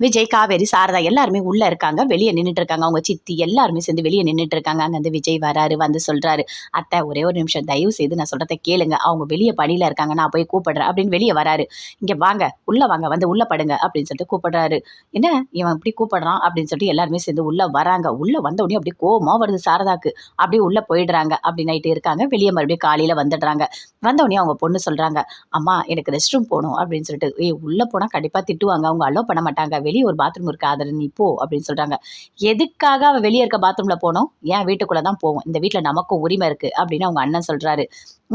விஜய் காவேரி சாரதா எல்லாருமே உள்ள இருக்காங்க. வெளியே நின்றுட்டு இருக்காங்க அவங்க சித்தி எல்லாருமே சேர்ந்து வெளியே நின்றுட்டு இருக்காங்க அங்கே வந்து விஜய் வராரு வந்து சொல்றாரு அத்தை ஒரே ஒரு நிமிஷம் தயவு செய்து நான் சொல்கிறத கேளுங்க. அவங்க வெளியே பணியில இருக்காங்க. நான் போய் கூப்பிடுறேன். அப்படின்னு வெளியே வராரு. இங்க வாங்க. உள்ள வாங்க. வந்து உள்ள படுங்க. அப்படின்னு சொல்லிட்டு கூப்பிடுறாரு. என்ன? இவன் இப்படி கூப்பிடுறான்? அப்படின்னு சொல்லிட்டு எல்லாருமே சேர்ந்து உள்ள வராங்க. உள்ள வந்த உடனே அப்படியே கோவமா வருது சாரதாக்கு. அப்படியே உள்ள போயிடுறாங்க. அப்படி நைட்டு இருக்காங்க. வெளியே மறுபடியும் காலையில வந்துடுறாங்க. வந்த உடனே அவங்க பொண்ணு சொல்றாங்க அம்மா எனக்கு ரெஸ்ட் ரூம் போகணும். அப்படின்னு சொல்லிட்டு ஏய் உள்ள போனா கண்டிப்பா திட்டுவாங்க. அவங்க அலோ பண்ண மாட்டாங்க. வெளியே ஒரு பாத்ரூம் இருக்கு? அதில் நீ போ அப்படின்னு சொல்கிறாங்க எதுக்காக அவள் வெளியே இருக்க பாத்ரூமில் போனோம்? ஏன் வீட்டுக்குள்ளே தான் போவோம்? இந்த வீட்டில் நமக்கும் உரிமை இருக்குது அப்படின்னு அவங்க அண்ணன் சொல்கிறாரு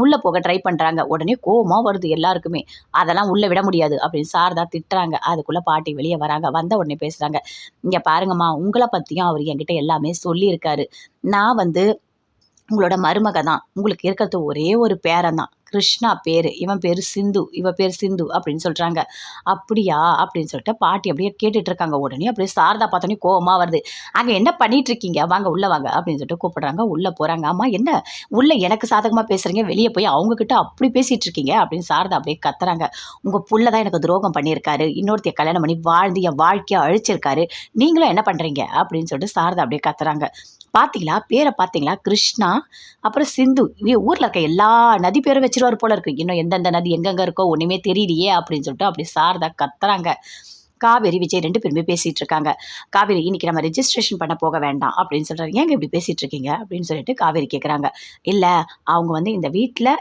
உள்ளே போக ட்ரை பண்ணுறாங்க உடனே கோபமாக வருது எல்லாருக்குமே. அதெல்லாம் உள்ளே விட முடியாது அப்படின்னு சாரதா திட்டுறாங்க. அதுக்குள்ளே பாட்டி வெளியே வராங்க. வந்த உடனே பேசுகிறாங்க இங்கே பாருங்கம்மா உங்களை பற்றியும் அவர் என்கிட்ட எல்லாமே சொல்லியிருக்காரு. நான் வந்து உங்களோட மருமக தான் உங்களுக்கு இருக்கிறது ஒரே ஒரு பேரன் தான் கிருஷ்ணா பேர் இவன் பேர் சிந்து இவ பேர் சிந்து அப்படின்னு சொல்கிறாங்க அப்படியா? அப்படின்னு சொல்லிட்டு பாட்டி அப்படியே கேட்டுட்டு இருக்காங்க. உடனே அப்படியே சாரதா பார்த்தோன்னே கோபமாக வருது. அங்கே என்ன பண்ணிட்டு இருக்கீங்க? வாங்க உள்ளே வாங்க. அப்படின்னு சொல்லிட்டு கூப்பிடுறாங்க. உள்ளே போகிறாங்க அம்மா என்ன? உள்ளே எனக்கு சாதகமாக பேசுகிறீங்க வெளியே போய் அவங்கக்கிட்ட அப்படி பேசிகிட்டு இருக்கீங்க? அப்படின்னு சாரதா அப்படியே கத்துறாங்க. உங்கள் புள்ள தான் எனக்கு துரோகம் பண்ணியிருக்காரு. இன்னொருத்தைய கல்யாணம் பண்ணி வாழ்ந்து என் வாழ்க்கையை அழிச்சிருக்காரு. நீங்களும் என்ன பண்ணுறீங்க அப்படின்னு சொல்லிட்டு சாரதா அப்படியே கத்துறாங்க. பார்த்தீங்களா பேரை பார்த்தீங்களா கிருஷ்ணா அப்புறம் சிந்து. இவங்க ஊரில் இருக்க எல்லா நதி பேரும் வச்சிருவார் போல இருக்கு. இன்னும் எந்தெந்த நதி எங்கெங்கே இருக்கோ ஒன்றுமே தெரியலையே அப்படின்னு சொல்லிட்டு அப்படி சாரதா கத்துறாங்க. காவேரி விஜய் ரெண்டு பேருமே பேசிட்டு இருக்காங்க. காவேரி இன்னைக்கு நம்ம ரெஜிஸ்ட்ரேஷன் பண்ண போக வேண்டாம் அப்படின்னு சொல்றாரு. ஏங்க இப்படி பேசிட்டு இருக்கீங்க? அப்படின்னு சொல்லிட்டு காவேரி கேட்குறாங்க இல்லை அவங்க வந்து இந்த வீட்டில்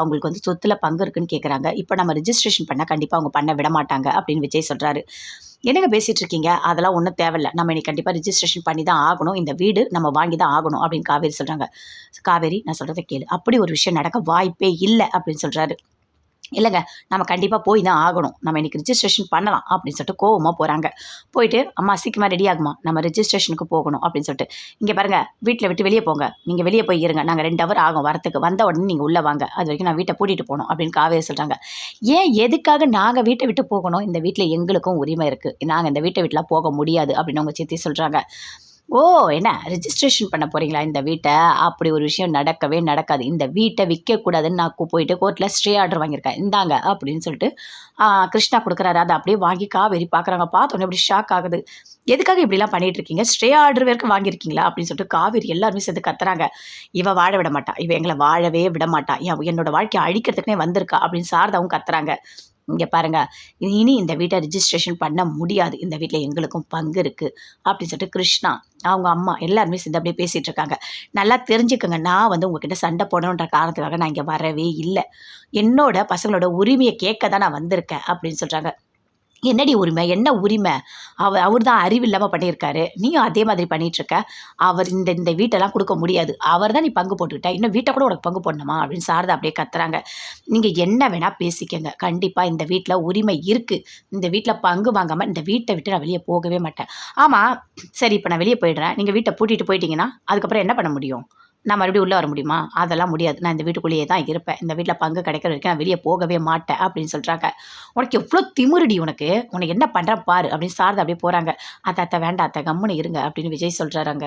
அவங்களுக்கு வந்து சொத்துல பங்கு இருக்குன்னு கேட்குறாங்க இப்போ நம்ம ரெஜிஸ்ட்ரேஷன் பண்ணால் கண்டிப்பாக அவங்க பண்ண விட மாட்டாங்க அப்படின்னு விஜய் சொல்றாரு. என்னங்க பேசிட்டு இருக்கீங்க? அதெல்லாம் ஒன்றும் தேவையில்ல. நம்ம இன்னைக்கு கண்டிப்பாக ரிஜிஸ்ட்ரேஷன் பண்ணி தான் ஆகணும். இந்த வீடு நம்ம வாங்கி தான் ஆகணும் அப்படின்னு காவேரி சொல்கிறாங்க காவேரி நான் சொல்கிறத கேளு. அப்படி ஒரு விஷயம் நடக்க வாய்ப்பே இல்லை அப்படின்னு சொல்கிறாரு இல்லைங்க நம்ம கண்டிப்பாக போய் தான் ஆகணும். நம்ம இன்னைக்கு ரிஜிஸ்ட்ரேஷன் பண்ணலாம் அப்படின்னு சொல்லிட்டு கோவமாக போகிறாங்க போயிட்டு அம்மா சீக்கிரமாக ரெடி ஆகுமா? நம்ம ரிஜிஸ்ட்ரேஷனுக்கு போகணும் அப்படின்னு சொல்லிட்டு. இங்கே பாருங்கள் வீட்டில் விட்டு வெளியே போங்க. நீங்கள் வெளியே போய் இருங்க. நாங்கள் ரெண்டு ஹவர் ஆகும் வரத்துக்கு வந்த உடனே நீங்கள் உள்ளே வாங்க. அது வரைக்கும் நான் வீட்டை பூட்டிட்டு போகணும் அப்படின்னு காவேரி சொல்கிறாங்க ஏன் எதுக்காக நாங்கள் வீட்டை விட்டு போகணும்? இந்த வீட்டில் எங்களுக்கும் உரிமை இருக்குது நாங்கள் இந்த வீட்டை வீட்டில் போக முடியாது அப்படின்னு அவங்க சித்தி சொல்கிறாங்க ஓ என்ன? ரிஜிஸ்ட்ரேஷன் பண்ண போறீங்களா இந்த வீட்டை? அப்படி ஒரு விஷயம் நடக்கவே நடக்காது. இந்த வீட்டை விற்கக்கூடாதுன்னு நான் போயிட்டு கோர்ட்டில் ஸ்ட்ரே ஆர்டர் வாங்கியிருக்கேன். இந்தாங்க அப்படின்னு சொல்லிட்டு கிருஷ்ணா கொடுக்குறாரு. அதை அப்படியே வாங்கி காவேரி பார்க்குறாங்க. பார்த்தோன்னே அப்படி ஷாக் ஆகுது. எதுக்காக இப்படிலாம் பண்ணிட்டு இருக்கீங்க ஸ்ட்ரே ஆர்டர் வரைக்கும் வாங்கியிருக்கீங்களா? அப்படின்னு சொல்லிட்டு காவேரி எல்லாருமே சேர்ந்து கத்துறாங்க. இவ வாழ விட மாட்டா. இவ எங்களை வாழவே விட மாட்டா. என்னோட வாழ்க்கையை அழிக்கிறதுக்குனே வந்திருக்கா அப்படின்னு சாரதாவும் கத்துறாங்க. இங்கே பாருங்கள் இனி இந்த வீட்டை ரிஜிஸ்ட்ரேஷன் பண்ண முடியாது. இந்த வீட்டில் எங்களுக்கும் பங்கு இருக்குது அப்படின்னு சொல்லிட்டு கிருஷ்ணா அவங்க அம்மா எல்லாருமே சேர்ந்து அப்படியே பேசிகிட்டு இருக்காங்க. நல்லா தெரிஞ்சுக்கோங்க நான் வந்து உங்ககிட்ட சண்டை போடணுன்ற காரணத்துக்காக நான் இங்கே வரவே இல்லை. என்னோட பசங்களோட உரிமையை கேட்க தான் நான் வந்திருக்கேன் அப்படின்னு சொல்கிறாங்க என்னடி உரிமை? என்ன உரிமை? அவர் அவர் தான் அறிவு இல்லாமல் பண்ணியிருக்காரு. நீயும் அதே மாதிரி பண்ணிகிட்ருக்க அவர் இந்த இந்த வீட்டெல்லாம் கொடுக்க முடியாது. அவர் தான் நீ பங்கு போட்டுக்கிட்ட. இன்னும் வீட்டை கூட உனக்கு பங்கு போடணுமா? அப்படின்னு சாரதா அப்படியே கத்துறாங்க. நீங்கள் என்ன வேணால் பேசிக்கங்க. கண்டிப்பாக இந்த வீட்டில் உரிமை இருக்குது இந்த வீட்டில் பங்கு வாங்காமல் இந்த வீட்டை விட்டு நான் வெளியே போகவே மாட்டேன். ஆமாம் சரி இப்போ நான் வெளியே போயிடுறேன். நீங்கள் வீட்டை பூட்டிட்டு போயிட்டீங்கன்னா அதுக்கப்புறம் என்ன பண்ண முடியும்? நான் மறுபடியும் உள்ளே வர முடியுமா? அதெல்லாம் முடியாது. நான் இந்த வீட்டுக்குள்ளேயே தான் இருப்பேன். இந்த வீட்டில் பங்கு கிடைக்கிற வரைக்கும் நான் வெளியே போகவே மாட்டேன் அப்படின்னு சொல்கிறாங்க உனக்கு எவ்வளோ திமிருடி உனக்கு? உனக்கு என்ன பண்ணுறேன் பாரு அப்படின்னு சாரதா அப்படியே போகிறாங்க அத்தை அத்தை வேண்டாம் அத்தை கம்முன்னு இருங்க அப்படின்னு விஜய் சொல்கிறாங்க